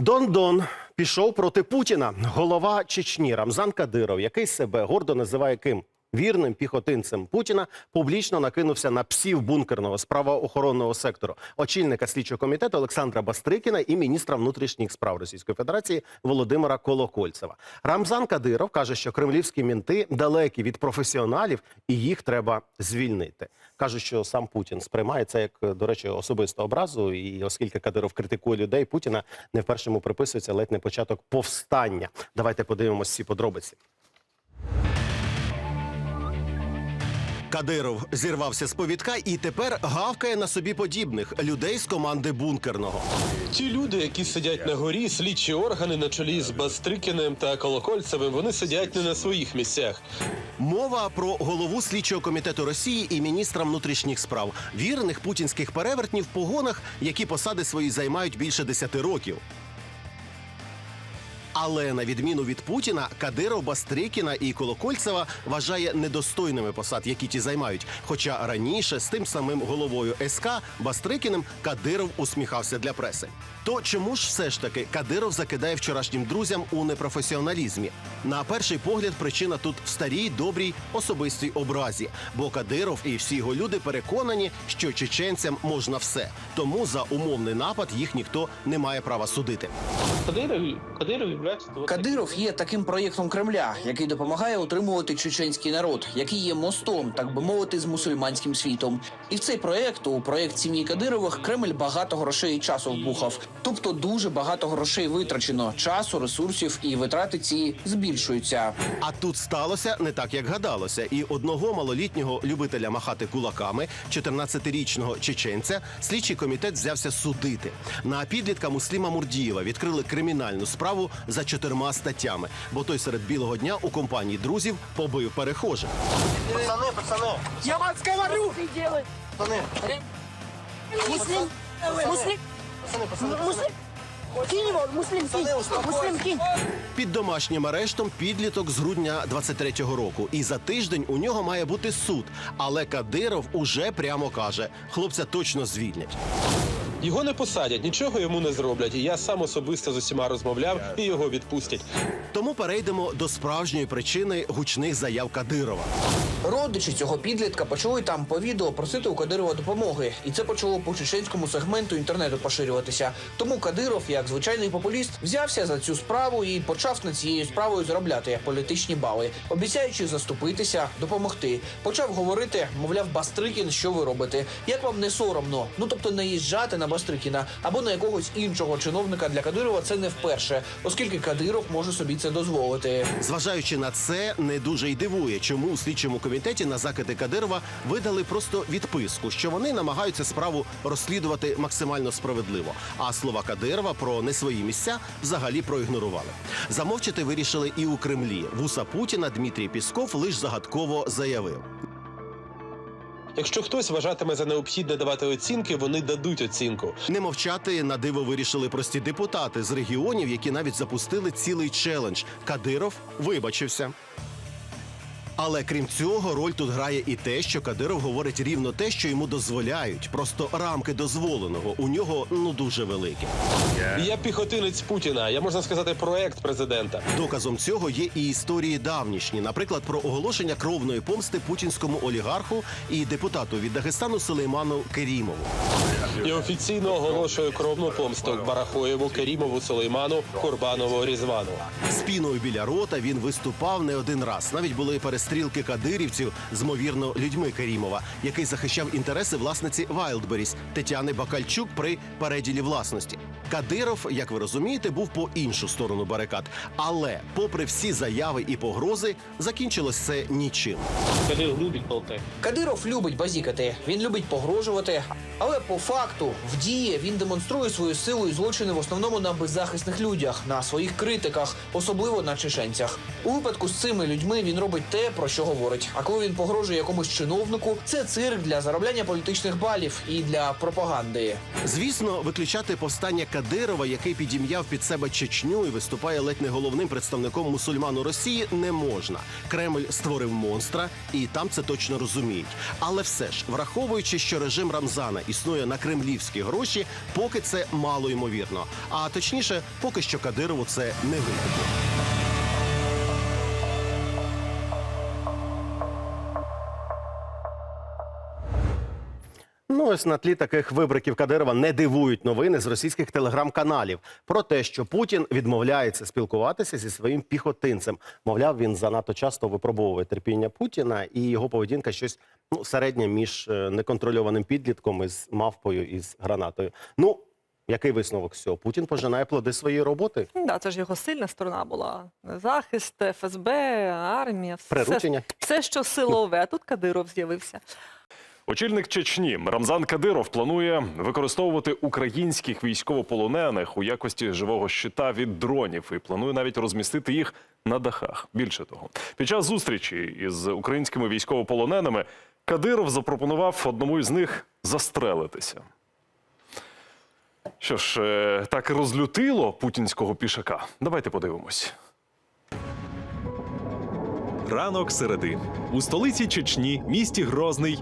Дон-Дон пішов проти Путіна. Голова Чечні Рамзан Кадиров, який себе гордо називає ким? Вірним піхотинцем Путіна публічно накинувся на псів бункерного з правоохоронного сектору, очільника слідчого комітету Олександра Бастрикіна і міністра внутрішніх справ Російської Федерації Володимира Колокольцева. Рамзан Кадиров каже, що кремлівські мінти далекі від професіоналів, і їх треба звільнити. Каже, що сам Путін сприймає це як, до речі, особисту образу. І оскільки Кадиров критикує людей, Путіна не в першому приписується ледь не початок повстання. Давайте подивимось ці подробиці. Кадиров зірвався з повідка і тепер гавкає на собі подібних людей з команди бункерного. Ті люди, які сидять на горі, слідчі органи на чолі з Бастрикіним та Колокольцевим, вони сидять не на своїх місцях. Мова про голову слідчого комітету Росії і міністра внутрішніх справ, вірних путінських перевертнів в погонах, які посади свої займають більше 10 років. Але на відміну від Путіна, Кадиров, Бастрикіна і Колокольцева вважає недостойними посад, які ті займають. Хоча раніше з тим самим головою СК Бастрикіним Кадиров усміхався для преси. То чому ж все ж таки Кадиров закидає вчорашнім друзям у непрофесіоналізмі? На перший погляд, причина тут в старій добрій особистій образі. Бо Кадиров і всі його люди переконані, що чеченцям можна все. Тому за умовний напад їх ніхто не має права судити. Кадиров, Кадиров Кадиров є таким проєктом Кремля, який допомагає утримувати чеченський народ, який є мостом, так би мовити, з мусульманським світом. І в цей проєкт, у проєкт сім'ї Кадирових, Кремль багато грошей і часу вбухав. Тобто дуже багато грошей витрачено, часу, ресурсів і витрати ці збільшуються. А тут сталося не так, як гадалося. І одного малолітнього любителя махати кулаками, 14-річного чеченця, слідчий комітет взявся судити. На підлітка Мусліма Мурдієва відкрили кримінальну справу за чотирма статтями, бо той серед білого дня у компанії друзів побив перехожих. Пацаны, пацаны, Я вам говорю! пацаны, Муслим! Муслим! Муслим! Кинь его, муслим, кинь! Муслим, кинь! Під домашнім арештом підліток з грудня 23-го року. І за тиждень у нього має бути суд. Але Кадиров уже прямо каже: хлопця точно звільнять. Його не посадять, нічого йому не зроблять. І я сам особисто з усіма розмовляв і його відпустять. Тому перейдемо до справжньої причини гучних заяв Кадирова. Родичі цього підлітка почали там по відео просити у Кадирова допомоги, і це почало по чеченському сегменту інтернету поширюватися. Тому Кадиров, як звичайний популіст, взявся за цю справу і почав над цією справою заробляти політичні бали, обіцяючи заступитися, допомогти. Почав говорити, мовляв, Бастрикін, що ви робите? Як вам не соромно? Ну тобто наїжджати на Бастрикіна або на якогось іншого чиновника для Кадирова це не вперше, оскільки Кадиров може собі це дозволити. Зважаючи на це, не дуже й дивує, чому у слідчому комітеті на закиди Кадирова видали просто відписку, що вони намагаються справу розслідувати максимально справедливо. А слова Кадирова про не свої місця взагалі проігнорували. Замовчати вирішили і у Кремлі. Вуса Путіна Дмитрій Пісков лише загадково заявив. Якщо хтось вважатиме за необхідне давати оцінки, вони дадуть оцінку. Не мовчати на диво вирішили прості депутати з регіонів, які навіть запустили цілий челендж. Кадиров вибачився. Але крім цього, роль тут грає і те, що Кадиров говорить рівно те, що йому дозволяють. Просто рамки дозволеного у нього ну дуже великі. Я піхотинець Путіна. Я можна сказати, проект президента. Доказом цього є і історії давнішні, наприклад, про оголошення кровної помсти путінському олігарху і депутату від Дагестану Сулейману Керімову. Я офіційно оголошую кровну помсту Барахоєву, Керімову, Сулейману, Курбанову, Різвану. Спіною біля рота він виступав не один раз. Навіть були перестрілки кадирівців з мовірно людьми Керімова, який захищав інтереси власниці Вайлдберіс Тетяни Бакальчук при переділі власності. Кадиров, як ви розумієте, був по іншу сторону барикад. Але, попри всі заяви і погрози, закінчилось це нічим. Кадиров любить болти. Кадиров любить базікати, він любить погрожувати, але по факту в дії він демонструє свою силу і злочини в основному на беззахисних людях, на своїх критиках, особливо на чеченцях. У випадку з цими людьми він робить те, про що говорить. А коли він погрожує якомусь чиновнику, це цирк для заробляння політичних балів і для пропаганди. Звісно, виключати повстання Кадирова, який підім'яв під себе Чечню і виступає ледь не головним представником мусульману Росії, не можна. Кремль створив монстра, і там це точно розуміють. Але все ж, враховуючи, що режим Рамзана існує на кремлівські гроші, поки це мало ймовірно. А точніше, поки що Кадирову це не вигідно. Ось на тлі таких вибриків Кадирова не дивують новини з російських телеграм-каналів про те, що Путін відмовляється спілкуватися зі своїм піхотинцем. Мовляв, він занадто часто випробовує терпіння Путіна, і його поведінка щось ну середнє між е, неконтрольованим підлітком із мавпою і з гранатою. Ну який висновок з цього? Путін пожинає плоди своєї роботи. Да, це ж його сильна сторона була. Захист, ФСБ, армія, все, Приручення. все, що силове. А тут Кадиров з'явився. Очільник Чечні Рамзан Кадиров планує використовувати українських військовополонених у якості живого щита від дронів і планує навіть розмістити їх на дахах. Більше того, під час зустрічі із українськими військовополоненими Кадиров запропонував одному із них застрелитися. Що ж, е, так розлютило путінського пішака. Давайте подивимось. Ранок середи у столиці Чечні, місті Грозний,